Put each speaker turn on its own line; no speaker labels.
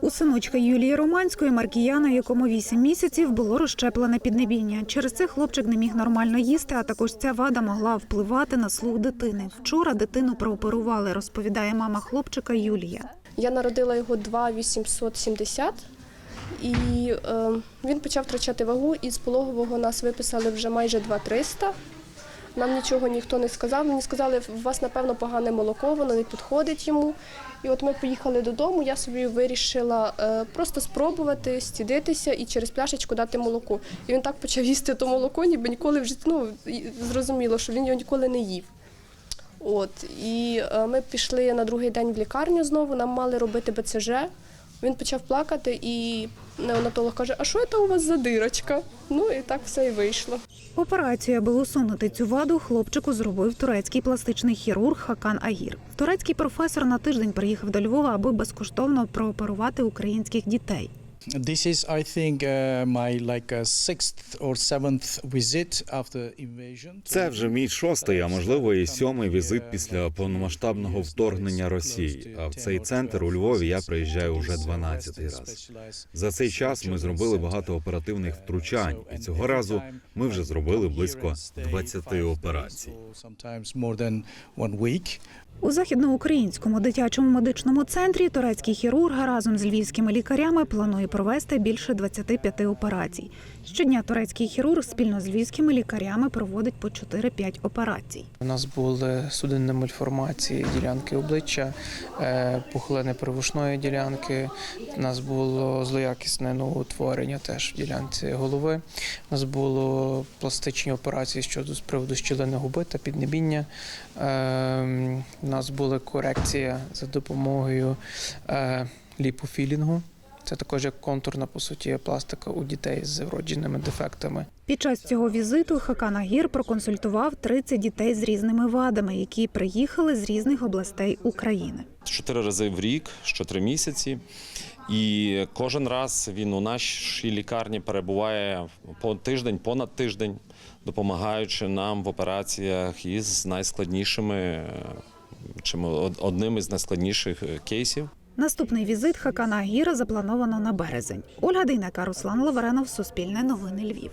У синочка Юлії Романської Маркіяна, якому 8 місяців, було розщеплене піднебіння. Через це хлопчик не міг нормально їсти, а також ця вада могла впливати на слух дитини. Вчора дитину прооперували, розповідає мама хлопчика Юлія.
Я народила його 2,870, і е, він почав втрачати вагу, і з пологового нас виписали вже майже 2,300. Нам нічого ніхто не сказав. Мені сказали, у вас, напевно, погане молоко, воно не підходить йому. І от ми поїхали додому, я собі вирішила е, просто спробувати стідитися і через пляшечку дати молоко. І він так почав їсти то молоко, ніби ніколи в ну, зрозуміло, що він його ніколи не їв. От і е, ми пішли на другий день в лікарню знову. Нам мали робити БЦЖ. Він почав плакати, і неонатолог каже: А що це у вас за дирочка? Ну і так все і вийшло.
Операцію, аби усунути цю ваду, хлопчику зробив турецький пластичний хірург Хакан Агір. Турецький професор на тиждень приїхав до Львова, аби безкоштовно прооперувати українських дітей.
This is, I think, uh, my like uh, sixth or seventh visit after invasion.
Це вже мій шостий, а можливо і сьомий візит після повномасштабного вторгнення Росії. А в цей центр у Львові я приїжджаю уже 12-й раз. За цей час ми зробили багато оперативних втручань, і цього разу ми вже зробили близько 20 операцій.
Sometimes more than one week.
У західноукраїнському дитячому медичному центрі турецький хірург разом з львівськими лікарями планує провести більше 25 операцій. Щодня турецький хірург спільно з львівськими лікарями проводить по 4-5 операцій.
У нас були судинні мальформації ділянки обличчя, е, пухлини привушної ділянки. У нас було злоякісне новоутворення теж в ділянці голови. У нас було пластичні операції щодо з приводу щілини губи та піднебіння. Е, У нас була корекція за допомогою е, ліпофілінгу. Це також як контурна по суті пластика у дітей з вродженими дефектами.
Під час цього візиту Хакан Агір проконсультував 30 дітей з різними вадами, які приїхали з різних областей України.
чотири рази в рік, що три місяці. І кожен раз він у нашій лікарні перебуває по тиждень, понад тиждень, допомагаючи нам в операціях із найскладнішими, чим од- одним із найскладніших кейсів.
Наступний візит Хакана Агіра заплановано на березень. Ольга Дейнека, Руслан Лавренов, Суспільне новини Львів.